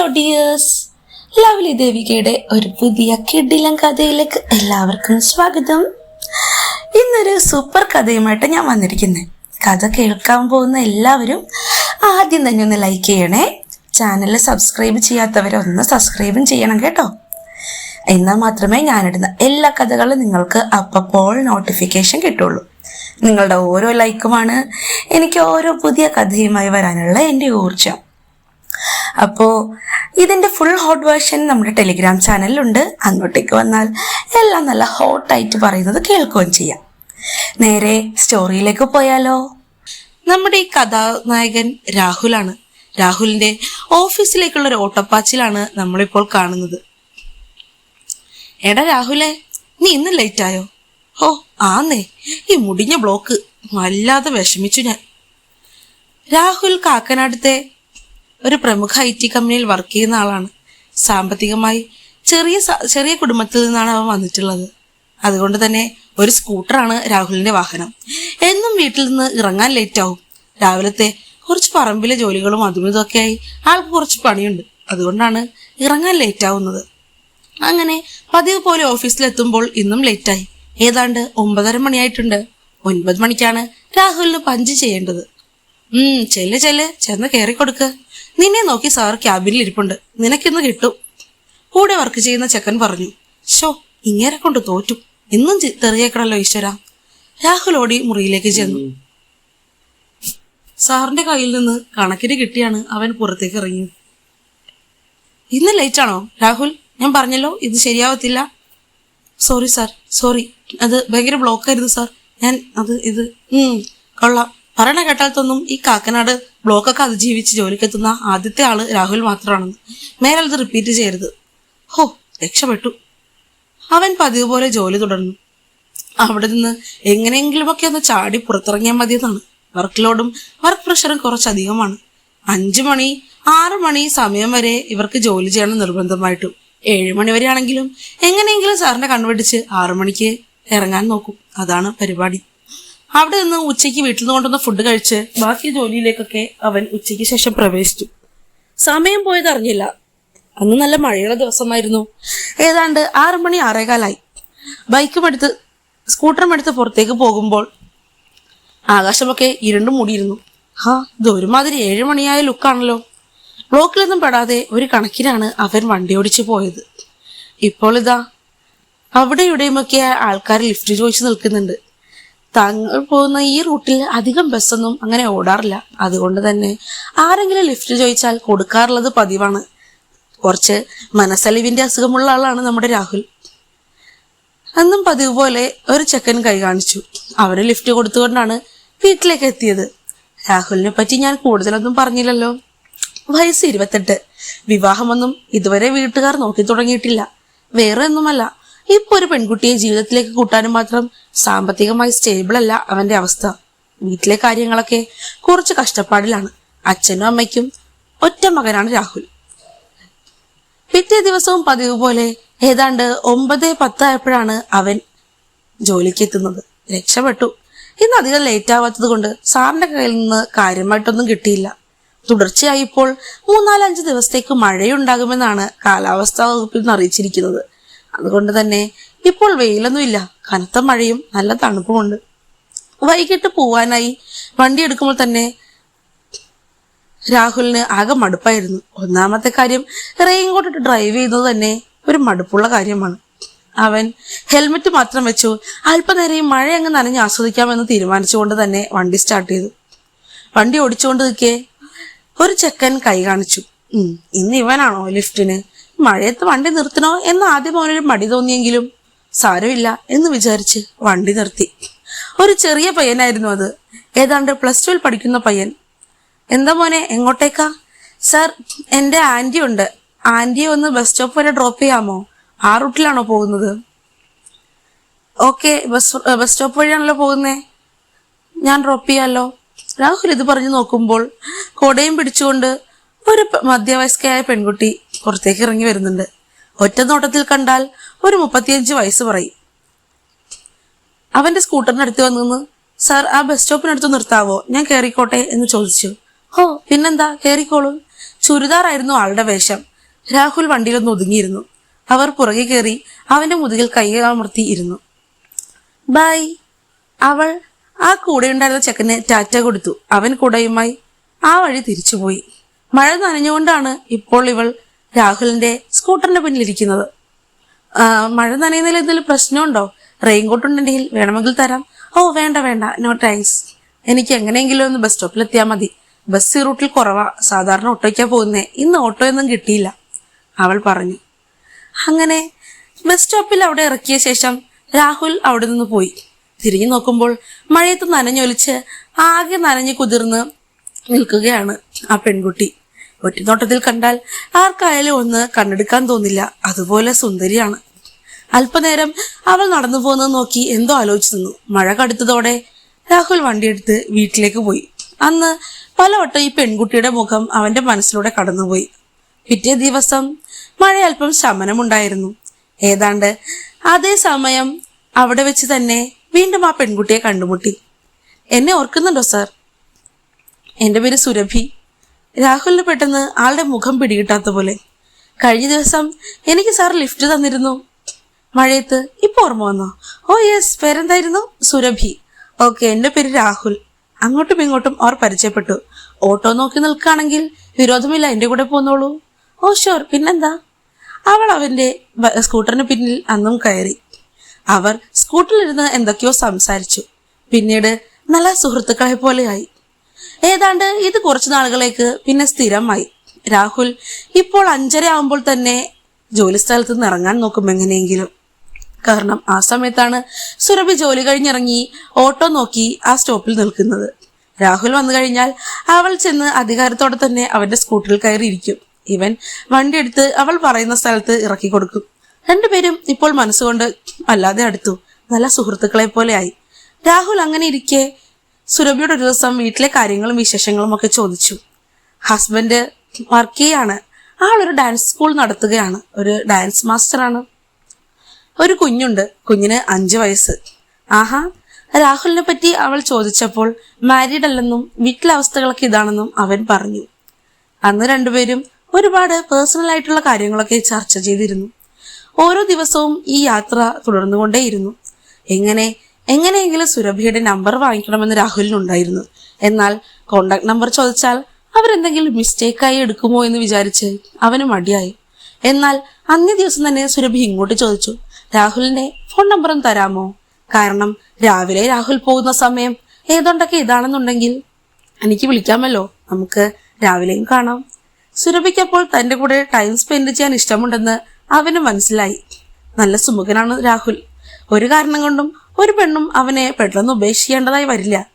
Hello dears lovely ദേവികയുടെ ഒരു പുതിയ കിഡിലം കഥയിലേക്ക് എല്ലാവർക്കും സ്വാഗതം. ഇന്നൊരു സൂപ്പർ കഥയുമായിട്ട് ഞാൻ വന്നിരിക്കുന്നത് കഥ കേൾക്കാൻ പോകുന്ന എല്ലാവരും ആദ്യം തന്നെ ഒന്ന് ലൈക്ക് ചെയ്യണേ. ചാനൽ സബ്സ്ക്രൈബ് ചെയ്യാത്തവരൊന്ന് സബ്സ്ക്രൈബും ചെയ്യണം കേട്ടോ. എന്നാൽ മാത്രമേ ഞാനിടുന്ന എല്ലാ കഥകളും നിങ്ങൾക്ക് അപ്പോൾ നോട്ടിഫിക്കേഷൻ കിട്ടുള്ളൂ. നിങ്ങളുടെ ഓരോ ലൈക്കുമാണ് എനിക്ക് ഓരോ പുതിയ കഥയുമായി വരാനുള്ള എന്റെ ഊർജം അപ്പോൾ ഇതിന്റെ ഫുൾ ഹോട്ട് വേർഷൻ നമ്മുടെ ടെലിഗ്രാം ചാനലിലുണ്ട് അങ്ങോട്ടേക്ക് വന്നാൽ എല്ലാം നല്ല ഹോട്ടായിട്ട് പറയുന്നത് കേൾക്കുകയും ചെയ്യാം. നേരെ സ്റ്റോറിയിലേക്ക് പോയാലോ. നമ്മുടെ ഈ കഥാനായകൻ രാഹുലാണ്. രാഹുലിന്റെ ഓഫീസിലേക്കുള്ള ഒരു ഓട്ടപ്പാച്ചിലാണ് നമ്മളിപ്പോൾ കാണുന്നത്. എടാ രാഹുലെ നീ ഇന്ന് ലേറ്റ് ആയോ? ഓ ആന്നേ. ഈ മുടിഞ്ഞ ബ്ലോക്ക് വല്ലാതെ വിഷമിച്ചു ഞാൻ. രാഹുൽ കാക്കനാടത്തെ ഒരു പ്രമുഖ ഐ ടി കമ്പനിയിൽ വർക്ക് ചെയ്യുന്ന ആളാണ്. സാമ്പത്തികമായി ചെറിയ ചെറിയ കുടുംബത്തിൽ നിന്നാണ് അവൻ വന്നിട്ടുള്ളത്. അതുകൊണ്ട് തന്നെ ഒരു സ്കൂട്ടറാണ് രാഹുലിന്റെ വാഹനം. എന്നും വീട്ടിൽ നിന്ന് ഇറങ്ങാൻ ലേറ്റ് ആവും. രാവിലത്തെ കുറച്ച് പറമ്പിലെ ജോലികളും അതും ഇതൊക്കെയായി ആൾക്ക് കുറച്ച് പണിയുണ്ട്. അതുകൊണ്ടാണ് ഇറങ്ങാൻ ലേറ്റ് ആവുന്നത്. അങ്ങനെ പതിവ് പോലെ ഓഫീസിലെത്തുമ്പോൾ ഇന്നും ലേറ്റായി ഏതാണ്ട് ഒമ്പതര മണിയായിട്ടുണ്ട്. ഒൻപത് മണിക്കാണ് രാഹുലിന് പഞ്ച് ചെയ്യേണ്ടത്. ഉം ചെല്ല് ചെല്ല് ചെന്ന് കയറി കൊടുക്ക് നിന്നെ നോക്കി സാർ ക്യാബിനിൽ ഇരിപ്പുണ്ട്. നിനക്കിന്ന് കിട്ടും. കൂടെ വർക്ക് ചെയ്യുന്ന ചെക്കൻ പറഞ്ഞു ഷോ ഇങ്ങേരെ കൊണ്ട് തോറ്റു. ഇന്നും തെറിയേക്കണല്ലോ ഈശ്വര. രാഹുൽ ഓടി മുറിയിലേക്ക് ചെന്നു. സാറിന്റെ കയ്യിൽ നിന്ന് കണക്കിന് കിട്ടിയാണ് അവൻ പുറത്തേക്ക് ഇറങ്ങി. ഇന്ന് ലേറ്റ് ആണോ? രാഹുൽ ഞാൻ പറഞ്ഞല്ലോ ഇത് ശരിയാവത്തില്ല. സോറി സാർ സോറി അത് ഭയങ്കര ബ്ലോക്ക് ആയിരുന്നു സാർ ഞാൻ അത് ഇത് ഉം കൊള്ളാം. പറയണ കേട്ടാലത്തൊന്നും ഈ കാക്കനാട് ബ്ലോക്കൊക്കെ അതിജീവിച്ച് ജോലിക്കെത്തുന്ന ആദ്യത്തെ ആൾ രാഹുൽ മാത്രമാണെന്ന് മേലെ അത് റിപ്പീറ്റ് ചെയ്യരുത്. ഹോ രക്ഷപ്പെട്ടു. അവൻ പതിവ് പോലെ ജോലി തുടർന്നു. അവിടെ നിന്ന് എങ്ങനെയെങ്കിലുമൊക്കെ ഒന്ന് ചാടി പുറത്തിറങ്ങിയാൽ മതിയെന്നാണ്. വർക്ക് ലോഡും വർക്ക് പ്രഷറും കുറച്ചധികമാണ്. അഞ്ചു മണി ആറു മണി സമയം വരെ ഇവർക്ക് ജോലി ചെയ്യണം നിർബന്ധമായിട്ടും. ഏഴു മണി വരെ ആണെങ്കിലും എങ്ങനെയെങ്കിലും സാറിനെ കണ്ടുപിടിച്ച് ആറു മണിക്ക് ഇറങ്ങാൻ നോക്കും. അതാണ് പരിപാടി. അവിടെ നിന്ന് ഉച്ചയ്ക്ക് വീട്ടിൽ നിന്ന് കൊണ്ടുവന്ന ഫുഡ് കഴിച്ച് ബാക്കി ജോലിയിലേക്കൊക്കെ അവൻ ഉച്ചയ്ക്ക് ശേഷം പ്രവേശിച്ചു. സമയം പോയത് അറിഞ്ഞില്ല. അന്ന് നല്ല മഴയുള്ള ദിവസമായിരുന്നു. ഏതാണ്ട് ആറു മണി ആറേകാലായി ബൈക്കും എടുത്ത് സ്കൂട്ടറും എടുത്ത് പുറത്തേക്ക് പോകുമ്പോൾ ആകാശമൊക്കെ ഇരുണ്ടു മൂടിയിരുന്നു. ഹാ ഇത് ഒരുമാതിരി ഏഴു മണിയായ ലുക്കാണല്ലോ ബ്ലോക്കിലൊന്നും പെടാതെ ഒരു കണക്കിനാണ് അവൻ വണ്ടി ഓടിച്ചു പോയത്. ഇപ്പോൾ ഇതാ അവിടെ ഇവിടെയുമൊക്കെ ആൾക്കാർ ലിഫ്റ്റ് ചോദിച്ചു നിൽക്കുന്നുണ്ട്. താങ്കൾ പോകുന്ന ഈ റൂട്ടിൽ അധികം ബസ്സൊന്നും അങ്ങനെ ഓടാറില്ല. അതുകൊണ്ട് തന്നെ ആരെങ്കിലും ലിഫ്റ്റ് ചോദിച്ചാൽ കൊടുക്കാറുള്ളത് പതിവാണ്. കുറച്ച് മനസ്സലിവിന്റെ അസുഖമുള്ള ആളാണ് നമ്മുടെ രാഹുൽ. അന്നും പതിവ് പോലെ ഒരു ചെക്കൻ കൈ കാണിച്ചു. അവന് ലിഫ്റ്റ് കൊടുത്തുകൊണ്ടാണ് വീട്ടിലേക്ക് എത്തിയത്. രാഹുലിനെ പറ്റി ഞാൻ കൂടുതലൊന്നും പറഞ്ഞില്ലല്ലോ. വയസ്സ് ഇരുപത്തെട്ട്. വിവാഹമൊന്നും ഇതുവരെ വീട്ടുകാർ നോക്കി തുടങ്ങിയിട്ടില്ല. വേറെ ഒന്നുമല്ല ഇപ്പൊ ഒരു പെൺകുട്ടിയെ ജീവിതത്തിലേക്ക് കൂട്ടാനും മാത്രം സാമ്പത്തികമായി സ്റ്റേബിൾ അല്ല അവന്റെ അവസ്ഥ. വീട്ടിലെ കാര്യങ്ങളൊക്കെ കുറച്ച് കഷ്ടപ്പാടിലാണ്. അച്ഛനും അമ്മയ്ക്കും ഒറ്റ മകനാണ് രാഹുൽ. പിറ്റേ ദിവസവും പതിവ് പോലെ ഏതാണ്ട് ഒമ്പത് പത്തായപ്പോഴാണ് അവൻ ജോലിക്ക് എത്തുന്നത്. രക്ഷപ്പെട്ടു. ഇന്ന് അധികം ലേറ്റ് ആവാത്തത് കൊണ്ട് സാറിന്റെ കയ്യിൽ നിന്ന് കാര്യമായിട്ടൊന്നും കിട്ടിയില്ല. തുടർച്ചയായി ഇപ്പോൾ മൂന്നാലഞ്ച് ദിവസത്തേക്ക് മഴയുണ്ടാകുമെന്നാണ് കാലാവസ്ഥാ വകുപ്പിൽ നിന്ന് അറിയിച്ചിരിക്കുന്നത്. അതുകൊണ്ട് തന്നെ ഇപ്പോൾ വെയിലൊന്നുമില്ല. കനത്ത മഴയും നല്ല തണുപ്പുമുണ്ട്. വൈകിട്ട് പോവാനായി വണ്ടി എടുക്കുമ്പോൾ തന്നെ രാഹുലിന് ആകെ മടുപ്പായിരുന്നു. ഒന്നാമത്തെ കാര്യം റെയിൻകോട്ട് ഇട്ട് ഡ്രൈവ് ചെയ്യുന്നത് തന്നെ ഒരു മടുപ്പുള്ള കാര്യമാണ്. അവൻ ഹെൽമെറ്റ് മാത്രം വെച്ചു. അല്പനേരം മഴ അങ്ങ് നനഞ്ഞ് ആസ്വദിക്കാമെന്ന് തീരുമാനിച്ചുകൊണ്ട് തന്നെ വണ്ടി സ്റ്റാർട്ട് ചെയ്തു. വണ്ടി ഓടിച്ചുകൊണ്ട് നിൽക്കേ ഒരു ചെക്കൻ കൈ കാണിച്ചു. ഇന്ന് ഇവനാണോ ലിഫ്റ്റിന്? മഴയത്ത് വണ്ടി നിർത്തണോ എന്ന് ആദ്യം അവനൊരു മടി തോന്നിയെങ്കിലും സാരമില്ല എന്ന് വിചാരിച്ച് വണ്ടി നിർത്തി. ഒരു ചെറിയ പയ്യനായിരുന്നു അത്. ഏതാണ്ട് പ്ലസ് ടുവിൽ പഠിക്കുന്ന പയ്യൻ. എന്താ മോനെ എങ്ങോട്ടേക്കാ? സാർ എന്റെ ആന്റി ഉണ്ട്. ആന്റിയെ ഒന്ന് ബസ് സ്റ്റോപ്പ് വരെ ഡ്രോപ്പ് ചെയ്യാമോ? ആ റൂട്ടിലാണോ പോകുന്നത്? ഓക്കെ ബസ് ബസ് സ്റ്റോപ്പ് വഴിയാണല്ലോ പോകുന്നേ. ഞാൻ ഡ്രോപ്പ് ചെയ്യാമല്ലോ രാഹുൽ ഇത് പറഞ്ഞു നോക്കുമ്പോൾ കൊടയും പിടിച്ചുകൊണ്ട് ഒരു മധ്യവയസ്കയായ പെൺകുട്ടി പുറത്തേക്ക് ഇറങ്ങി വരുന്നുണ്ട്. ഒറ്റ നോട്ടത്തിൽ കണ്ടാൽ ഒരു മുപ്പത്തിയഞ്ച് വയസ്സ് പറയും. അവന്റെ സ്കൂട്ടറിനടുത്ത് വന്നു സാർ ആ ബസ് സ്റ്റോപ്പിനടുത്ത് നിർത്താവോ? ഞാൻ കയറിക്കോട്ടെ എന്ന് ചോദിച്ചു. ഓ പിന്നെന്താ? കയറിക്കോളൂ ചുരിദാറായിരുന്നു ആളുടെ വേഷം. രാഹുൽ വണ്ടിയിലൊന്ന് ഒതുങ്ങിയിരുന്നു. അവർ പുറകെ കയറി അവന്റെ മുതുകിൽ കൈ അമർത്തി ഇരുന്നു. ബൈ അവൾ ആ കൂടെ ഉണ്ടായിരുന്ന ചെക്കന് ടാറ്റ കൊടുത്തു. അവൻ കൂടെയുമായി ആ വഴി തിരിച്ചുപോയി. മഴ നനഞ്ഞുകൊണ്ടാണ് ഇപ്പോൾ ഇവൾ രാഹുലിന്റെ സ്കൂട്ടറിന്റെ പിന്നിലിരിക്കുന്നത് മഴ നനയുന്നതിൽ എന്തെങ്കിലും പ്രശ്നമുണ്ടോ? റെയിൻകോട്ട് ഉണ്ടെങ്കിൽ വേണമെങ്കിൽ തരാം. ഓ വേണ്ട വേണ്ട. നോ താങ്ക്സ് എനിക്ക് എങ്ങനെയെങ്കിലും ഒന്ന് ബസ് സ്റ്റോപ്പിൽ എത്തിയാൽ മതി. ബസ് റൂട്ടിൽ കുറവാ. സാധാരണ ഓട്ടോയ്ക്കാ പോകുന്നേ. ഇന്ന് ഓട്ടോയൊന്നും കിട്ടിയില്ല. അവൾ പറഞ്ഞു. അങ്ങനെ ബസ് സ്റ്റോപ്പിൽ അവിടെ ഇറക്കിയ ശേഷം രാഹുൽ അവിടെ നിന്ന് പോയി. തിരിഞ്ഞു നോക്കുമ്പോൾ മഴയത്ത് നനഞ്ഞൊലിച്ച് ആകെ നനഞ്ഞു കുതിർന്ന് നിൽക്കുകയാണ് ആ പെൺകുട്ടി. ഒറ്റനോട്ടത്തിൽ കണ്ടാൽ ആർക്കായാലും ഒന്ന് കണ്ണെടുക്കാൻ തോന്നില്ല. അതുപോലെ സുന്ദരിയാണ്. അല്പനേരം അവൾ നടന്നു പോകുന്നത് നോക്കി എന്തോ ആലോചിച്ചു നിന്നു. മഴ കടുത്തതോടെ രാഹുൽ വണ്ടിയെടുത്ത് വീട്ടിലേക്ക് പോയി. അന്ന് പലവട്ടം ഈ പെൺകുട്ടിയുടെ മുഖം അവന്റെ മനസ്സിലൂടെ കടന്നുപോയി. പിറ്റേ ദിവസം മഴ അല്പം ശമനമുണ്ടായിരുന്നു. ഏതാണ്ട് അതേ സമയം അവിടെ വെച്ച് തന്നെ വീണ്ടും ആ പെൺകുട്ടിയെ കണ്ടുമുട്ടി. എന്നെ ഓർക്കുന്നുണ്ടോ സാർ? എന്റെ പേര് സുരഭി. രാഹുലിന് പെട്ടെന്ന് ആളുടെ മുഖം പിടികിട്ടാത്ത പോലെ. കഴിഞ്ഞ ദിവസം എനിക്ക് സാർ ലിഫ്റ്റ് തന്നിരുന്നു. മഴയത്ത് ഇപ്പൊ ഓർമ്മ വന്നോ? ഓ യെസ് പേരെന്തായിരുന്നു? സുരഭി. ഓക്കെ എന്റെ പേര് രാഹുൽ. അങ്ങോട്ടും ഇങ്ങോട്ടും അവർ പരിചയപ്പെട്ടു. ഓട്ടോ നോക്കി നിൽക്കുകയാണെങ്കിൽ വിരോധമില്ല എന്റെ കൂടെ പോന്നോളൂ. ഓ ഷുവർ പിന്നെന്താ? അവൾ അവന്റെ സ്കൂട്ടറിന് പിന്നിൽ അന്നും കയറി. അവർ സ്കൂട്ടറിലിരുന്ന് എന്തൊക്കെയോ സംസാരിച്ചു. പിന്നീട് നല്ല സുഹൃത്തുക്കളെ പോലെയായി ഏതാണ്ട് ഇത് കുറച്ചു നാളുകളേക്ക് പിന്നെ സ്ഥിരമായി. രാഹുൽ ഇപ്പോൾ അഞ്ചര ആവുമ്പോൾ തന്നെ ജോലി സ്ഥലത്ത് നിന്ന് ഇറങ്ങാൻ നോക്കും എങ്ങനെയെങ്കിലും. കാരണം ആ സമയത്താണ് സുരഭി ജോലി കഴിഞ്ഞിറങ്ങി ഓട്ടോ നോക്കി ആ സ്റ്റോപ്പിൽ നിൽക്കുന്നത്. രാഹുൽ വന്നു കഴിഞ്ഞാൽ അവൾ ചെന്ന് അധികാരത്തോടെ തന്നെ അവന്റെ സ്കൂട്ടറിൽ കയറിയിരിക്കും. ഇവൻ വണ്ടി എടുത്ത് അവൾ പറയുന്ന സ്ഥലത്ത് ഇറക്കി കൊടുക്കും. രണ്ടുപേരും ഇപ്പോൾ മനസ്സുകൊണ്ട് അല്ലാതെ അടുത്തു. നല്ല സുഹൃത്തുക്കളെ പോലെയായി രാഹുൽ അങ്ങനെ ഇരിക്കെ സുരഭിയുടെ ഒരു ദിവസം വീട്ടിലെ കാര്യങ്ങളും വിശേഷങ്ങളും ഒക്കെ ചോദിച്ചു. ഹസ്ബൻഡ് വർക്ക് ചെയ്യാണ്. ആളൊരു ഡാൻസ് സ്കൂൾ നടത്തുകയാണ്. ഒരു ഡാൻസ് മാസ്റ്ററാണ് ഒരു കുഞ്ഞുണ്ട്. കുഞ്ഞിന് അഞ്ചു വയസ്സ്. ആഹാ രാഹുലിനെ പറ്റി അവൾ ചോദിച്ചപ്പോൾ മാരീഡ് അല്ലെന്നും വീട്ടിലെ അവസ്ഥകളൊക്കെ ഇതാണെന്നും അവൻ പറഞ്ഞു. അന്ന് രണ്ടുപേരും ഒരുപാട് പേഴ്സണൽ ആയിട്ടുള്ള കാര്യങ്ങളൊക്കെ ചർച്ച ചെയ്തിരുന്നു. ഓരോ ദിവസവും ഈ യാത്ര തുടർന്നുകൊണ്ടേയിരുന്നു. എങ്ങനെ എങ്ങനെയെങ്കിലും സുരഭിയുടെ നമ്പർ വാങ്ങിക്കണമെന്ന് രാഹുലിനുണ്ടായിരുന്നു. എന്നാൽ കോണ്ടാക്ട് നമ്പർ ചോദിച്ചാൽ അവരെന്തെങ്കിലും മിസ്റ്റേക്കായി എടുക്കുമോ എന്ന് വിചാരിച്ച് അവന് മടിയായി. എന്നാൽ അന്നേ ദിവസം തന്നെ സുരഭി ഇങ്ങോട്ട് ചോദിച്ചു രാഹുലിന്റെ ഫോൺ നമ്പറും തരാമോ? കാരണം രാവിലെ രാഹുൽ പോകുന്ന സമയം ഏതോണ്ടൊക്കെ ഇതാണെന്നുണ്ടെങ്കിൽ എനിക്ക് വിളിക്കാമല്ലോ. നമുക്ക് രാവിലെയും കാണാം. സുരഭിക്കപ്പോൾ തന്റെ കൂടെ ടൈം സ്പെൻഡ് ചെയ്യാൻ ഇഷ്ടമുണ്ടെന്ന് അവന് മനസ്സിലായി. നല്ല സുമുഖനാണ് രാഹുൽ. ഒരു കാരണം കൊണ്ടും ഒരു പെണ്ണും അവനെ പെട്ടെന്ന് ഉപേക്ഷിക്കേണ്ടതായി വരില്ല.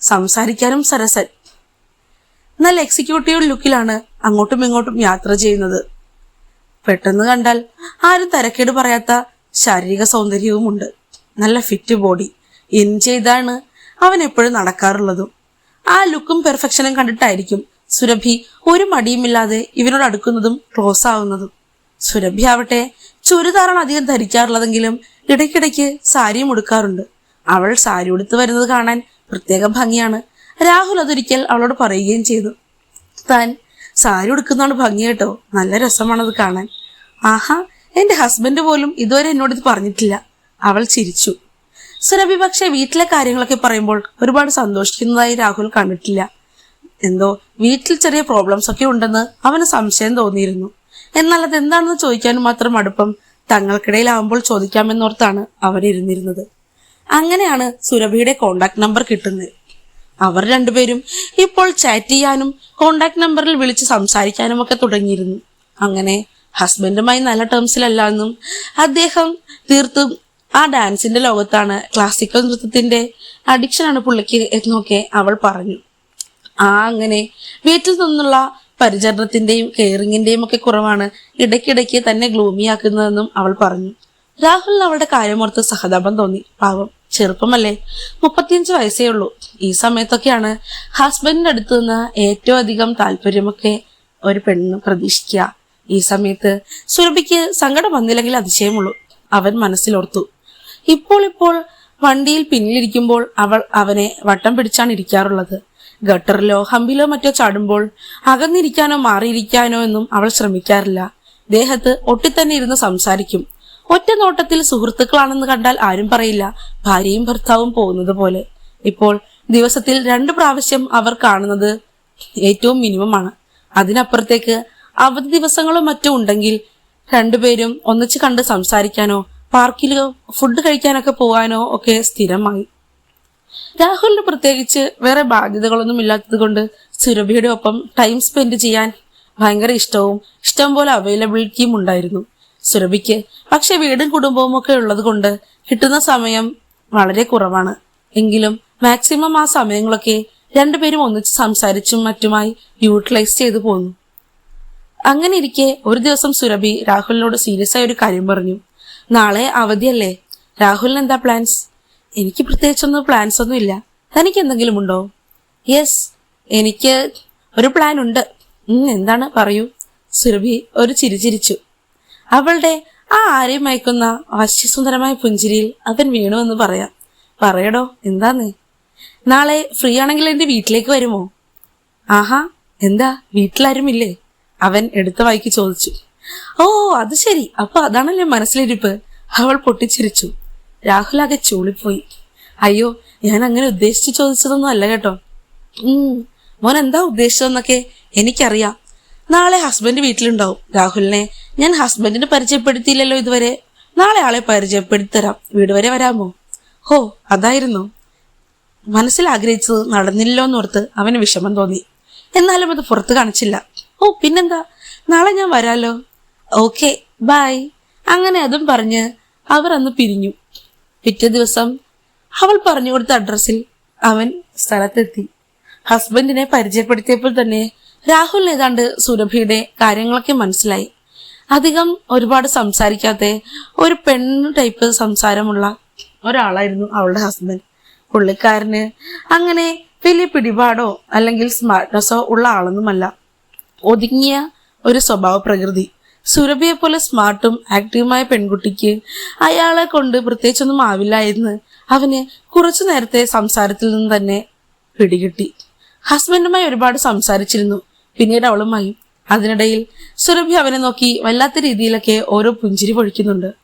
സംസാരിക്കാനും സരസൻ. നല്ല എക്സിക്യൂട്ടീവ് ലുക്കിലാണ് അങ്ങോട്ടും ഇങ്ങോട്ടും യാത്ര ചെയ്യുന്നത്. പെട്ടെന്ന് കണ്ടാൽ ആരും തരക്കേട് പറയാത്ത ശാരീരിക സൗന്ദര്യവുമുണ്ട്. നല്ല ഫിറ്റ് ബോഡി ഇൻ ചെയ്താണ് അവൻ എപ്പോഴും നടക്കാറുള്ളതും. ആ ലുക്കും പെർഫെക്ഷനും കണ്ടിട്ടായിരിക്കും സുരഭി ഒരു മടിയുമില്ലാതെ ഇവനോട് അടുക്കുന്നതും ക്ലോസ് ആവുന്നതും. സുരഭി ആവട്ടെ ചുരിദാറാണ് അധികം ധരിക്കാറുള്ളതെങ്കിലും ഇടയ്ക്കിടയ്ക്ക് സാരിയും ഉടുക്കാറുണ്ട്. അവൾ സാരി ഉടുത്ത് വരുന്നത് കാണാൻ പ്രത്യേക ഭംഗിയാണ്. രാഹുൽ അതൊരിക്കൽ അവളോട് പറയുകയും ചെയ്തു. താൻ സാരി ഉടുക്കുന്നതാണ് ഭംഗി കേട്ടോ. നല്ല രസമാണത് കാണാൻ. ആഹാ എന്റെ ഹസ്ബൻഡ് പോലും ഇതുവരെ എന്നോട് ഇത് പറഞ്ഞിട്ടില്ല. അവൾ ചിരിച്ചു. സുരഭി പക്ഷെ വീട്ടിലെ കാര്യങ്ങളൊക്കെ പറയുമ്പോൾ ഒരുപാട് സന്തോഷിക്കുന്നതായി രാഹുൽ കണ്ടിട്ടില്ല. എന്തോ വീട്ടിൽ ചെറിയ പ്രോബ്ലംസ് ഒക്കെ ഉണ്ടെന്ന് അവന് സംശയം തോന്നിയിരുന്നു. എന്നാൽ അതെന്താണെന്ന് ചോദിക്കാനും മാത്രം അടുപ്പം തങ്ങൾക്കിടയിലാവുമ്പോൾ ചോദിക്കാമെന്നോർത്താണ് അവർ ഇരുന്നിരുന്നത് അങ്ങനെയാണ് സുരഭിയുടെ കോണ്ടാക്ട് നമ്പർ കിട്ടുന്നത്. അവർ രണ്ടുപേരും ഇപ്പോൾ ചാറ്റ് ചെയ്യാനും കോണ്ടാക്ട് നമ്പറിൽ വിളിച്ച് സംസാരിക്കാനും ഒക്കെ തുടങ്ങിയിരുന്നു. അങ്ങനെ ഹസ്ബൻഡുമായി നല്ല ടേംസിലല്ല എന്നും അദ്ദേഹം തീർത്തും ആ ഡാൻസിന്റെ ലോകത്താണ് ക്ലാസിക്കൽ നൃത്തത്തിന്റെ അഡിക്ഷനാണ് പുള്ളിക്ക് എന്നൊക്കെ അവൾ പറഞ്ഞു. ആ അങ്ങനെ വീട്ടിൽ നിന്നുള്ള പരിചരണത്തിന്റെയും കെയറിങ്ങിന്റെയും ഒക്കെ കുറവാണ്. ഇടയ്ക്കിടയ്ക്ക് തന്നെ ഗ്ലൂമിയാക്കുന്നതെന്നും അവൾ പറഞ്ഞു. രാഹുലിന് അവളുടെ കാര്യമോർത്ത് സഹതാപം തോന്നി. പാവം ചെറുപ്പമല്ലേ? മുപ്പത്തിയഞ്ച് വയസ്സേ ഉള്ളൂ. ഈ സമയത്തൊക്കെയാണ് ഹസ്ബൻഡിന്റെ അടുത്ത് നിന്ന് ഏറ്റവും അധികം താല്പര്യമൊക്കെ ഒരു പെണ്ണ് പ്രതീക്ഷിക്കുക. ഈ സമയത്ത് സുരഭിക്ക് സങ്കടം വന്നില്ലെങ്കിൽ അതിശയമുള്ളൂ. അവൻ മനസ്സിലോർത്തു. ഇപ്പോൾ ഇപ്പോൾ വണ്ടിയിൽ പിന്നിലിരിക്കുമ്പോൾ അവൾ അവനെ വട്ടം പിടിച്ചാണ് ഇരിക്കാറുള്ളത്. ഗട്ടറിലോ ഹമ്പിലോ മറ്റോ ചാടുമ്പോൾ അകന്നിരിക്കാനോ മാറിയിരിക്കാനോ എന്നും അവൾ ശ്രമിക്കാറില്ല. ദേഹത്ത് ഒട്ടിത്തന്നെ ഇരുന്ന് സംസാരിക്കും. ഒറ്റ നോട്ടത്തിൽ സുഹൃത്തുക്കളാണെന്ന് കണ്ടാൽ ആരും പറയില്ല. ഭാര്യയും ഭർത്താവും പോകുന്നത് പോലെ. ഇപ്പോൾ ദിവസത്തിൽ രണ്ട് പ്രാവശ്യം അവർ കാണുന്നത് ഏറ്റവും മിനിമമാണ്. അതിനപ്പുറത്തേക്ക് അവധി ദിവസങ്ങളോ മറ്റോ ഉണ്ടെങ്കിൽ രണ്ടുപേരും ഒന്നിച്ച് കണ്ട് സംസാരിക്കാനോ പാർക്കിലോ ഫുഡ് കഴിക്കാനൊക്കെ പോകാനോ ഒക്കെ സ്ഥിരമായി. രാഹുലിന് പ്രത്യേകിച്ച് വേറെ ബാധ്യതകളൊന്നും ഇല്ലാത്തത് കൊണ്ട് സുരഭിയുടെ ഒപ്പം ടൈം സ്പെൻഡ് ചെയ്യാൻ ഭയങ്കര ഇഷ്ടവും ഇഷ്ടം പോലെ അവൈലബിലിറ്റിയും ഉണ്ടായിരുന്നു. സുരഭിക്ക് പക്ഷെ വീടും കുടുംബവും ഒക്കെ ഉള്ളത് കൊണ്ട് കിട്ടുന്ന സമയം വളരെ കുറവാണ്. എങ്കിലും മാക്സിമം ആ സമയങ്ങളൊക്കെ രണ്ടുപേരും ഒന്നിച്ച് സംസാരിച്ചും മറ്റുമായി യൂട്ടിലൈസ് ചെയ്തു പോന്നു. അങ്ങനെ ഇരിക്കെ ഒരു ദിവസം സുരഭി രാഹുലിനോട് സീരിയസ് ആയ ഒരു കാര്യം പറഞ്ഞു. നാളെ അവധിയല്ലേ? രാഹുലിന് എന്താ പ്ലാൻസ് എനിക്ക് പ്രത്യേകിച്ചൊന്നും പ്ലാൻസ് ഒന്നും ഇല്ല. തനിക്ക് എന്തെങ്കിലും ഉണ്ടോ? യെസ് എനിക്ക് ഒരു പ്ലാൻ ഉണ്ട്. എന്താണ് പറയൂ? സുരഭി ഒരു ചിരി ചിരിച്ചു. അവളുടെ ആ ആരെയും മയക്കുന്ന ആശ്യസുന്ദരമായ പുഞ്ചിരിയിൽ അവൻ വീണുവെന്ന് പറയാം. പറയടോ എന്താന്ന്? നാളെ ഫ്രീ ആണെങ്കിൽ എന്റെ വീട്ടിലേക്ക് വരുമോ? ആഹാ എന്താ? വീട്ടിലാരുമില്ലേ? അവൻ എടുത്ത വായിക്ക് ചോദിച്ചു. ഓ അത് ശരി. അപ്പൊ അതാണല്ലേ മനസ്സിലിരിപ്പ്. അവൾ പൊട്ടിച്ചിരിച്ചു. രാഹുൽ ആകെ ചൂളിപ്പോയി. അയ്യോ ഞാൻ അങ്ങനെ ഉദ്ദേശിച്ച് ചോദിച്ചതൊന്നും അല്ല കേട്ടോ. ഉം മോൻ എന്താ ഉദ്ദേശിച്ചതെന്നൊക്കെ എനിക്കറിയാം. നാളെ ഹസ്ബൻഡ് വീട്ടിലുണ്ടാവും. രാഹുലിനെ ഞാൻ ഹസ്ബൻഡിനെ പരിചയപ്പെടുത്തിയില്ലല്ലോ ഇതുവരെ. നാളെ ആളെ പരിചയപ്പെടുത്തരാം വീട് വരെ വരാമോ? ഹോ അതായിരുന്നു. മനസ്സിൽ ആഗ്രഹിച്ചത് നടന്നില്ലോ എന്നോർത്ത് അവന് വിഷമം തോന്നി. എന്നാലും അത് പുറത്ത് കാണിച്ചില്ല. ഓ പിന്നെന്താ? നാളെ ഞാൻ വരാലോ? ഓക്കെ ബായ് അങ്ങനെ അതും പറഞ്ഞ് അവർ അന്ന് പിരിഞ്ഞു. പിറ്റേ ദിവസം അവൾ പറഞ്ഞു കൊടുത്ത അഡ്രസ്സിൽ അവൻ സ്ഥലത്തെത്തി. ഹസ്ബൻഡിനെ പരിചയപ്പെടുത്തിയപ്പോൾ തന്നെ രാഹുൽ ഏതാണ്ട് സുരഭിയുടെ കാര്യങ്ങളൊക്കെ മനസ്സിലായി. അധികം ഒരുപാട് സംസാരിക്കാത്ത ഒരു പെണ്ണ് ടൈപ്പ് സംസാരമുള്ള ഒരാളായിരുന്നു അവളുടെ ഹസ്ബൻഡ് പുള്ളിക്കാരന് അങ്ങനെ വലിയ പിടിപാടോ അല്ലെങ്കിൽ സ്മാർട്ട്നെസ്സോ ഉള്ള ആളൊന്നുമല്ല. ഒതുങ്ങിയ ഒരു സ്വഭാവ പ്രകൃതി സുരഭിയെ പോലെ സ്മാർട്ടും ആക്റ്റീവുമായ പെൺകുട്ടിക്ക് അയാളെ കൊണ്ട് പ്രത്യേകിച്ചൊന്നും ആവില്ല എന്ന് അവന് കുറച്ചു നേരത്തെ സംസാരത്തിൽ നിന്ന് തന്നെ പിടികിട്ടി. ഹസ്ബൻഡുമായി ഒരുപാട് സംസാരിച്ചിരുന്നു. പിന്നീട് അവളുമായി. അതിനിടയിൽ സുരഭി അവനെ നോക്കി വല്ലാത്ത രീതിയിലൊക്കെ ഓരോ പുഞ്ചിരി പൊഴിക്കുന്നുണ്ട്.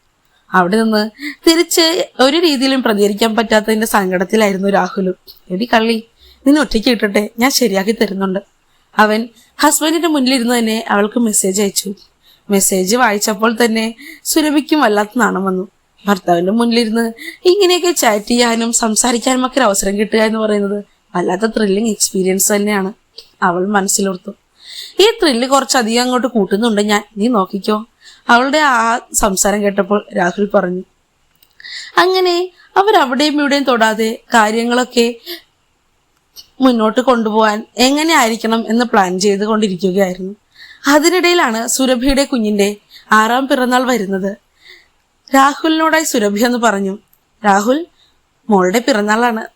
അവിടെ നിന്ന് തിരിച്ച് ഒരു രീതിയിലും പ്രതികരിക്കാൻ പറ്റാത്തതിന്റെ സങ്കടത്തിലായിരുന്നു രാഹുലും. എടി കള്ളി നിന്നെ ഒറ്റയ്ക്ക് കിട്ടട്ടെ ഞാൻ ശരിയാക്കി തരുന്നുണ്ട്. അവൻ ഹസ്ബൻഡിന്റെ മുന്നിലിരുന്ന് തന്നെ അവൾക്ക് മെസ്സേജ് അയച്ചു. മെസ്സേജ് വായിച്ചപ്പോൾ തന്നെ സുരഭിക്കും വല്ലാത്ത നാണം വന്നു. ഭർത്താവിന്റെ മുന്നിലിരുന്ന് ഇങ്ങനെയൊക്കെ ചാറ്റ് ചെയ്യാനും സംസാരിക്കാനും ഒക്കെ ഒരു അവസരം കിട്ടുക എന്ന് പറയുന്നത് വല്ലാത്ത ത്രില്ലിംഗ് എക്സ്പീരിയൻസ് തന്നെയാണ്. അവൾ മനസ്സിലോർത്തു. ഈ ത്രില്ല് കുറച്ചധികം അങ്ങോട്ട് കൂട്ടുന്നുണ്ട് ഞാൻ. നീ നോക്കിക്കോ. അവളുടെ ആ സംസാരം കേട്ടപ്പോൾ രാഹുൽ പറഞ്ഞു. അങ്ങനെ അവരവിടെയും ഇവിടെയും തൊടാതെ കാര്യങ്ങളൊക്കെ മുന്നോട്ട് കൊണ്ടുപോകാൻ എങ്ങനെ ആയിരിക്കണം എന്ന് പ്ലാൻ ചെയ്തുകൊണ്ടിരിക്കുകയായിരുന്നു. അതിനിടയിലാണ് സുരഭിയുടെ കുഞ്ഞിന്റെ ആറാം പിറന്നാൾ വരുന്നത്. രാഹുലിനോടായി സുരഭി എന്ന് പറഞ്ഞു രാഹുൽ മോളുടെ പിറന്നാളാണ്.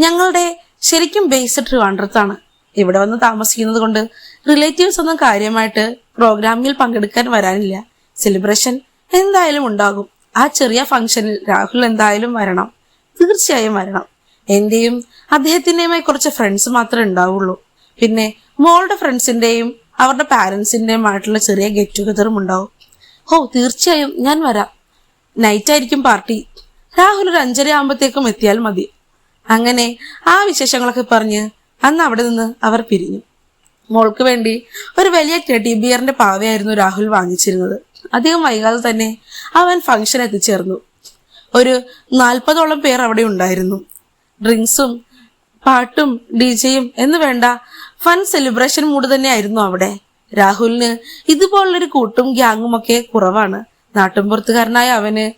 ഞങ്ങളുടെ ശരിക്കും ബേസ് ട്രിവാൻഡ്രത്താണ്. ഇവിടെ വന്ന് താമസിക്കുന്നത് കൊണ്ട് റിലേറ്റീവ്സ് ഒന്നും കാര്യമായിട്ട് പ്രോഗ്രാമിൽ പങ്കെടുക്കാൻ വരാനില്ല. സെലിബ്രേഷൻ എന്തായാലും ഉണ്ടാകും. ആ ചെറിയ ഫംഗ്ഷനിൽ രാഹുൽ എന്തായാലും വരണം. തീർച്ചയായും വരണം. എന്റെയും അദ്ദേഹത്തിന്റെയുമായി കുറച്ച് ഫ്രണ്ട്സ് മാത്രമേ ഉണ്ടാവുള്ളൂ. പിന്നെ മോളുടെ ഫ്രണ്ട്സിന്റെയും അവരുടെ പാരൻസിന്റെയുമായിട്ടുള്ള ചെറിയ ഗെറ്റ് ടുഗദറും ഉണ്ടാവും. ഓ തീർച്ചയായും ഞാൻ വരാം. നൈറ്റ് ആയിരിക്കും പാർട്ടി രാഹുൽ ഒരു അഞ്ചര ആകുമ്പോഴത്തേക്കും എത്തിയാൽ മതി. അങ്ങനെ ആ വിശേഷങ്ങളൊക്കെ പറഞ്ഞ് അന്ന് അവിടെ നിന്ന് അവർ പിരിഞ്ഞു. മോൾക്ക് വേണ്ടി ഒരു വലിയ ടെഡി ബിയറിന്റെ പാവയായിരുന്നു രാഹുൽ വാങ്ങിച്ചിരുന്നത്. അധികം വൈകാതെ തന്നെ അവൻ ഫംഗ്ഷൻ എത്തിച്ചേർന്നു. ഒരു നാൽപ്പതോളം പേർ അവിടെ ഉണ്ടായിരുന്നു. ഡ്രിങ്ക്സും പാട്ടും ഡി ജെയും എന്ന് വേണ്ട ഫൺ സെലിബ്രേഷൻ മൂഡ് തന്നെയായിരുന്നു അവിടെ. രാഹുലിന് ഇതുപോലുള്ളൊരു കൂട്ടും ഗ്യാങ്ങും ഒക്കെ കുറവാണ്. നാട്ടുംപുറത്തുകാരനായ അവന്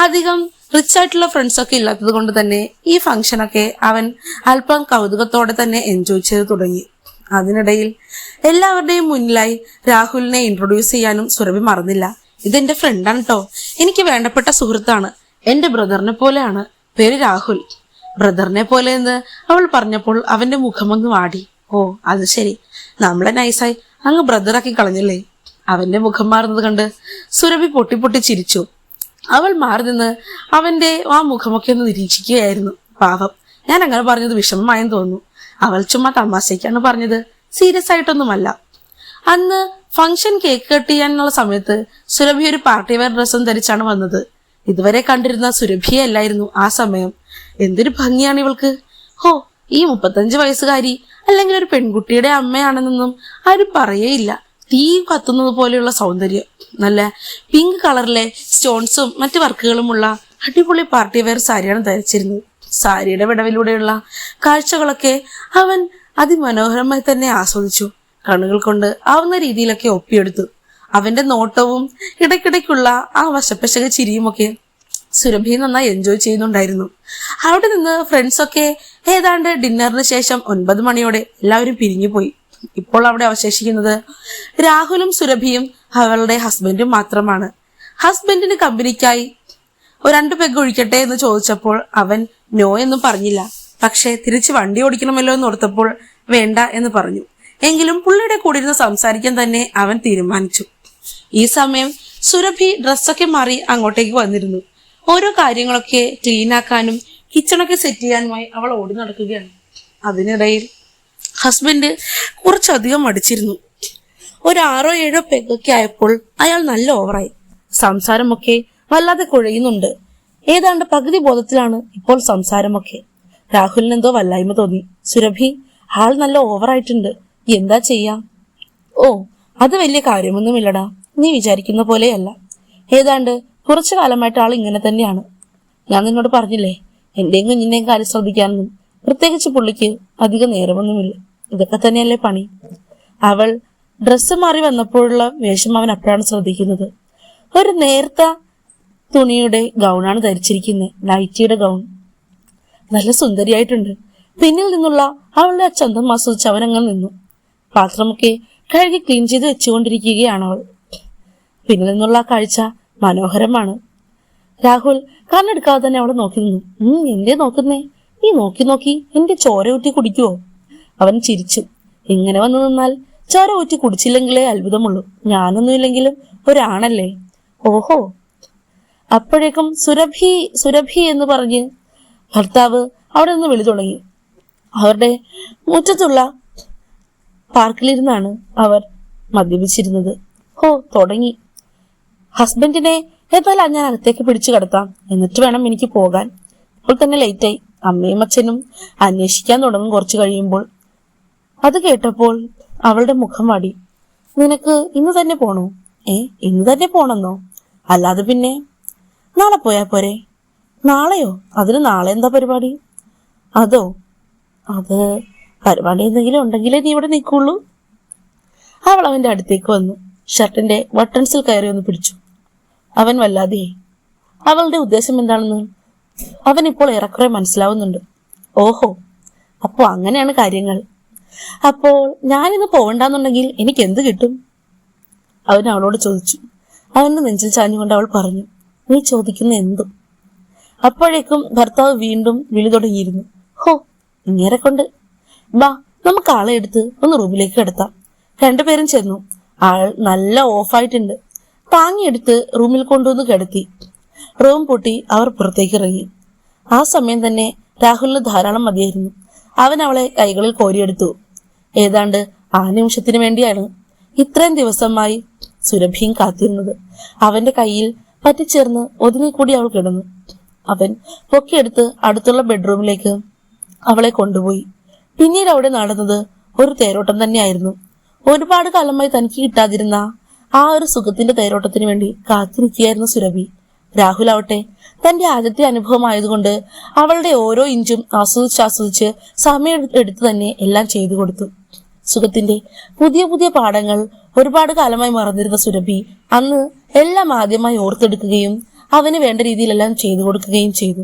അധികം റിച്ച് ആയിട്ടുള്ള ഫ്രണ്ട്സ് ഒക്കെ ഇല്ലാത്തത് കൊണ്ട് തന്നെ ഈ ഫംഗ്ഷനൊക്കെ അവൻ അല്പം കൗതുകത്തോടെ തന്നെ എൻജോയ് ചെയ്ത് തുടങ്ങി. അതിനിടയിൽ എല്ലാവരുടെയും മുന്നിലായി രാഹുലിനെ ഇൻട്രൊഡ്യൂസ് ചെയ്യാനും സുരഭി മറന്നില്ല. ഇതെന്റെ ഫ്രണ്ടാണ് കേട്ടോ എനിക്ക് വേണ്ടപ്പെട്ട സുഹൃത്താണ്. എന്റെ ബ്രദറിനെ പോലെയാണ്. പേര് രാഹുൽ. ബ്രദറിനെ പോലെ എന്ന് അവൾ പറഞ്ഞപ്പോൾ അവന്റെ മുഖമങ്ങ് വാടി. ഓ അത് ശരി. നമ്മളെ നൈസായി. അങ്ങ് ബ്രദറാക്കി കളഞ്ഞല്ലേ? അവന്റെ മുഖം മാറുന്നത് കണ്ട് സുരഭി പൊട്ടി പൊട്ടി ചിരിച്ചു. അവൾ മാറി നിന്ന് അവന്റെ ആ മുഖമൊക്കെ ഒന്ന് നിരീക്ഷിക്കുകയായിരുന്നു. പാവം. ഞാൻ അങ്ങനെ പറഞ്ഞത് വിഷമമായെന്ന് തോന്നുന്നു. അവൾ ചുമ്മാ തമാശയ്ക്കാണ് പറഞ്ഞത്. സീരിയസ് ആയിട്ടൊന്നുമല്ല. അന്ന് ഫംഗ്ഷൻ കേക്ക് കട്ട് ചെയ്യാനുള്ള സമയത്ത് സുരഭി ഒരു പാർട്ടി വെയർ ഡ്രസ്സും ധരിച്ചാണ് വന്നത്. ഇതുവരെ കണ്ടിരുന്ന സുരഭിയെ അല്ലായിരുന്നു ആ സമയം. എന്തൊരു ഭംഗിയാണ് ഇവൾക്ക്. ഹോ ഈ മുപ്പത്തഞ്ച് വയസ്സുകാരി അല്ലെങ്കിൽ ഒരു പെൺകുട്ടിയുടെ അമ്മയാണെന്നൊന്നും ആരും പറയേയില്ല. തീ കത്തുന്നത് പോലെയുള്ള സൗന്ദര്യം. നല്ല പിങ്ക് കളറിലെ സ്റ്റോൺസും മറ്റു വർക്കുകളുമുള്ള അടിപൊളി പാർട്ടി വെയർ സാരിയാണ് ധരിച്ചിരുന്നത്. സാരിയുടെ വിടവിലൂടെയുള്ള കാഴ്ചകളൊക്കെ അവൻ അതിമനോഹരമായി തന്നെ ആസ്വദിച്ചു. കണ്ണുകൾ കൊണ്ട് ആവുന്ന രീതിയിലൊക്കെ ഒപ്പിയെടുത്തു. അവന്റെ നോട്ടവും ഇടയ്ക്കിടയ്ക്കുള്ള ആ വശപ്പശക ചിരിയുമൊക്കെ സുരഭി നന്നായി എൻജോയ് ചെയ്യുന്നുണ്ടായിരുന്നു. അവിടെ നിന്ന് ഫ്രണ്ട്സൊക്കെ ഏതാണ്ട് ഡിന്നറിന് ശേഷം ഒൻപത് മണിയോടെ എല്ലാവരും പിരിഞ്ഞുപോയി ഇപ്പോൾ അവിടെ അവശേഷിക്കുന്നത് രാഹുലും സുരഭിയും അവളുടെ ഹസ്ബൻഡും മാത്രമാണ്. ഹസ്ബൻഡിന് കമ്പനിക്കായി രണ്ട് പെഗ് ഒഴിക്കട്ടെ എന്ന് ചോദിച്ചപ്പോൾ അവൻ നോ എന്നും പറഞ്ഞില്ല. പക്ഷേ തിരിച്ച് വണ്ടി ഓടിക്കണമല്ലോ എന്ന് ഓർത്തപ്പോൾ വേണ്ട എന്ന് പറഞ്ഞു. എങ്കിലും പുള്ളിയുടെ കൂടെ ഇരുന്ന് സംസാരിക്കാൻ തന്നെ അവൻ തീരുമാനിച്ചു. ഈ സമയം സുരഭി ഡ്രസ്സൊക്കെ മാറി അങ്ങോട്ടേക്ക് വന്നിരുന്നു. ഓരോ കാര്യങ്ങളൊക്കെ ക്ലീൻ ആക്കാനും കിച്ചണൊക്കെ സെറ്റ് ചെയ്യാനുമായി അവൾ ഓടി നടക്കുകയാണ്. അതിനിടയിൽ ഹസ്ബൻഡ് കുറച്ചധികം മടിച്ചിരുന്നു. ഒരു ആറോ ഏഴോ പെഗൊക്കെ ആയപ്പോൾ അയാൾ നല്ല ഓവറായി സംസാരമൊക്കെ വല്ലാതെ കുഴയുന്നുണ്ട്. ഏതാണ്ട് പകുതി ബോധത്തിലാണ് ഇപ്പോൾ സംസാരമൊക്കെ. രാഹുലിന് എന്തോ വല്ലായ്മ തോന്നി. സുരഭി ആൾ നല്ല ഓവറായിട്ടുണ്ട് എന്താ ചെയ്യാ? ഓ അത് വലിയ കാര്യമൊന്നുമില്ലടാ. നീ വിചാരിക്കുന്ന പോലെയല്ല. ഏതാണ്ട് കുറച്ചു കാലമായിട്ട് ആൾ ഇങ്ങനെ തന്നെയാണ്. ഞാൻ നിന്നോട് പറഞ്ഞില്ലേ എന്റെയും കുഞ്ഞിന്റെയും കാര്യം ശ്രദ്ധിക്കാനൊന്നും. പ്രത്യേകിച്ച് പുള്ളിക്ക് അധികം നേരമൊന്നുമില്ല. ഇതൊക്കെ തന്നെയല്ലേ പണി. അവൾ ഡ്രസ്സ് മാറി വന്നപ്പോഴുള്ള വേഷം അവൻ അപ്പോഴാണ് ശ്രദ്ധിക്കുന്നത്. ഒരു നേർത്ത തുണിയുടെ ഗൗണാണ് ധരിച്ചിരിക്കുന്നത് നൈറ്റിയുടെ ഗൗൺ. നല്ല സുന്ദരിയായിട്ടുണ്ട്. പിന്നിൽ നിന്നുള്ള അവളുടെ ആ ചന്തം ആസ്വദിച്ച് അവനങ്ങ് നിന്നു. പാത്രമൊക്കെ കഴുകി ക്ലീൻ ചെയ്ത് വെച്ചുകൊണ്ടിരിക്കുകയാണ് അവൾ. പിന്നിൽ നിന്നുള്ള കാഴ്ച മനോഹരമാണ്. രാഹുൽ കണ്ണെടുക്കാതെ തന്നെ അവളെ നോക്കി നിന്നു. എന്തേ നോക്കുന്നേ? നീ നോക്കി നോക്കി എന്റെ ചോര ഊറ്റി കുടിക്കുവോ? അവൻ ചിരിച്ചു. ഇങ്ങനെ വന്നു നിന്നാൽ ചോര ഊറ്റി കുടിച്ചില്ലെങ്കിലേ അത്ഭുതമുള്ളൂ. ഞാനൊന്നുമില്ലെങ്കിലും ഒരാണല്ലേ? ഓഹോ. അപ്പോഴേക്കും സുരഭി സുരഭി എന്ന് പറഞ്ഞ് ഭർത്താവ് അവിടെ നിന്ന് വിളി തുടങ്ങി. അവരുടെ മുറ്റത്തുള്ള പാർക്കിലിരുന്നാണ് അവർ മദ്യപിച്ചിരുന്നത്. ഓ തുടങ്ങി. ഹസ്ബൻഡിനെ ഏതായാലും ഞാൻ അകത്തേക്ക് പിടിച്ചു കിടത്താം. എന്നിട്ട് വേണം എനിക്ക് പോകാൻ. ഇപ്പോൾ തന്നെ ലേറ്റായി അമ്മയും അച്ഛനും അന്വേഷിക്കാൻ തുടങ്ങും കുറച്ചു കഴിയുമ്പോൾ. അത് കേട്ടപ്പോൾ അവളുടെ മുഖം വാടി. നിനക്ക് ഇന്ന് തന്നെ പോണോ? ഏ ഇന്ന് തന്നെ പോണെന്നോ? അല്ലാതെ പിന്നെ. നാളെ പോയാ പോരെ? നാളെയോ? അതിന് നാളെ എന്താ പരിപാടി? അതോ? അത് പരിപാടി എന്തെങ്കിലും ഉണ്ടെങ്കിലേ നീ ഇവിടെ നിൽക്കുള്ളൂ. അവൾ അവന്റെ അടുത്തേക്ക് വന്നു. ഷർട്ടിന്റെ ബട്ടൺസിൽ കയറി ഒന്ന് പിടിച്ചു. അവൻ വല്ലാതെ അവളുടെ ഉദ്ദേശം എന്താണെന്ന് അവൻ ഇപ്പോൾ ഏറെക്കുറെ മനസ്സിലാവുന്നുണ്ട്. ഓഹോ അപ്പോ അങ്ങനെയാണ് കാര്യങ്ങൾ. അപ്പോൾ ഞാനിന്ന് പോകണ്ടെന്നുണ്ടെങ്കിൽ എനിക്ക് എന്ത് കിട്ടും? അവൻ അവളോട് ചോദിച്ചു. അവന്റെ നെഞ്ചിൽ ചാഞ്ഞുകൊണ്ട് അവൾ പറഞ്ഞു നീ ചോദിക്കുന്ന എന്തും? അപ്പോഴേക്കും ഭർത്താവ് വീണ്ടും വിളി തുടങ്ങിയിരുന്നു. ഹോ ഇങ്ങേരെ കൊണ്ട് ബാ നമുക്ക് ആളെ എടുത്ത് ഒന്ന് റൂമിലേക്ക് കിടത്താം. രണ്ടുപേരും ചെന്നു. ആൾ നല്ല ഓഫായിട്ടുണ്ട്. താങ്ങിയെടുത്ത് റൂമിൽ കൊണ്ടുവന്ന് കിടത്തി. റൂം പൊട്ടി അവർ പുറത്തേക്ക് ഇറങ്ങി. ആ സമയം തന്നെ രാഹുലിന് ധാരാളം മതിയായിരുന്നു. അവൻ അവളെ കൈകളിൽ കോരിയെടുത്തു. ഏതാണ്ട് ആ നിമിഷത്തിന് വേണ്ടിയാണ് ഇത്രയും ദിവസമായി സുരഭിയും കാത്തിരുന്നത്. അവന്റെ കയ്യിൽ പറ്റിച്ചേർന്ന് ഒതുങ്ങിക്കൂടി അവൾ കിടന്നു. അവൻ പൊക്കിയെടുത്ത് അടുത്തുള്ള ബെഡ്റൂമിലേക്ക് അവളെ കൊണ്ടുപോയി. പിന്നീട് അവിടെ നടന്നത് ഒരു തേരോട്ടം തന്നെയായിരുന്നു. ഒരുപാട് കാലമായി തനിക്ക് കിട്ടാതിരുന്ന ആ ഒരു സുഖത്തിന്റെ തേരോട്ടത്തിന് വേണ്ടി കാത്തിരിക്കുകയായിരുന്നു സുരഭി. രാഹുൽ ആവട്ടെ തന്റെ ആദ്യത്തെ അനുഭവമായതുകൊണ്ട് അവളുടെ ഓരോ ഇഞ്ചും ആസ്വദിച്ച് ആസ്വദിച്ച് സമയം എടുത്ത് തന്നെ എല്ലാം ചെയ്തു കൊടുത്തു. സുഖത്തിന്റെ പുതിയ പുതിയ പാഠങ്ങൾ ഒരുപാട് കാലമായി മറന്നിരുന്ന സുരഭി അന്ന് എല്ലാം ആദ്യമായി ഓർത്തെടുക്കുകയും അവന് വേണ്ട രീതിയിലെല്ലാം ചെയ്തു കൊടുക്കുകയും ചെയ്തു.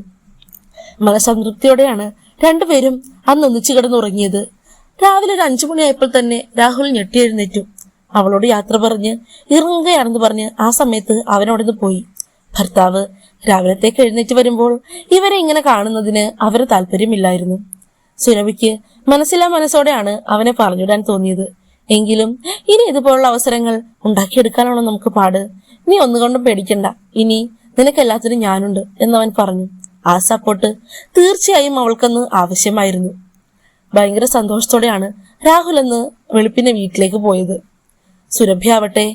മനസംതൃപ്തിയോടെയാണ് രണ്ടുപേരും അന്ന് ഒന്നിച്ചു കിടന്നുറങ്ങിയത്. രാവിലെ ഒരു അഞ്ചു മണിയായപ്പോൾ തന്നെ രാഹുൽ ഞെട്ടിയെഴുന്നേറ്റു അവളോട് യാത്ര പറഞ്ഞ് ഇറങ്ങുകയാണെന്ന് പറഞ്ഞ് ആ സമയത്ത് അവനോടൊന്ന് പോയി. ഭർത്താവ് രാവിലത്തേക്ക് എഴുന്നേറ്റ് വരുമ്പോൾ ഇവരെ ഇങ്ങനെ കാണുന്നതിന് അവന് താല്പര്യമില്ലായിരുന്നു. സുരഭിക്ക് മനസ്സിലാ മനസ്സോടെയാണ് അവനെ പറഞ്ഞിടാൻ തോന്നിയത്. എങ്കിലും ഇനി ഇതുപോലുള്ള അവസരങ്ങൾ ഉണ്ടാക്കിയെടുക്കാനാണോ നമുക്ക് പാട്? നീ ഒന്നുകൊണ്ടും പേടിക്കണ്ട. ഇനി നിനക്ക് എല്ലാത്തിനും ഞാനുണ്ട് എന്നവൻ പറഞ്ഞു. ആ സപ്പോർട്ട് തീർച്ചയായും അവൾക്കന്ന് ആവശ്യമായിരുന്നു. ഭയങ്കര സന്തോഷത്തോടെയാണ് രാഹുൽ എന്ന് വെളുപ്പിന്റെ വീട്ടിലേക്ക് പോയത്. സുരഭി ആവട്ടെ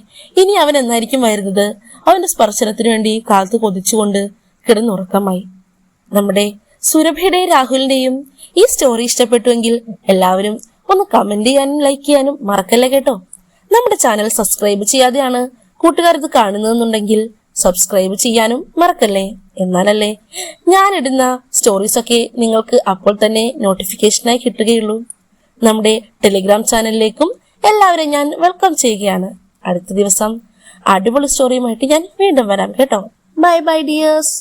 ഇനി അവൻ എന്നായിരിക്കും വരുന്നത്? അവന്റെ സ്പർശനത്തിനു വേണ്ടി കാലത്ത് കൊതിച്ചുകൊണ്ട് കിടന്നുറക്കമായി. നമ്മുടെ സുരഭയുടെയും രാഹുലിന്റെയും ഈ സ്റ്റോറി ഇഷ്ടപ്പെട്ടുവെങ്കിൽ എല്ലാവരും ഒന്ന് കമന്റ് ചെയ്യാനും ലൈക്ക് ചെയ്യാനും മറക്കല്ലേ കേട്ടോ? നമ്മുടെ ചാനൽ സബ്സ്ക്രൈബ് ചെയ്യാതെയാണ് കൂട്ടുകാർ ഇത് കാണുന്നതെന്നുണ്ടെങ്കിൽ സബ്സ്ക്രൈബ് ചെയ്യാനും മറക്കല്ലേ? എന്നാലല്ലേ ഇടുന്ന സ്റ്റോറീസ് ഒക്കെ നിങ്ങൾക്ക് അപ്പോൾ തന്നെ നോട്ടിഫിക്കേഷനായി കിട്ടുകയുള്ളൂ. നമ്മുടെ ടെലിഗ്രാം ചാനലിലേക്കും എല്ലാവരെയും ഞാൻ വെൽക്കം ചെയ്യുകയാണ്. അടുത്ത ദിവസം അടിപൊളി സ്റ്റോറിയുമായിട്ട് ഞാൻ വീണ്ടും വരാം കേട്ടോ. Bye bye dears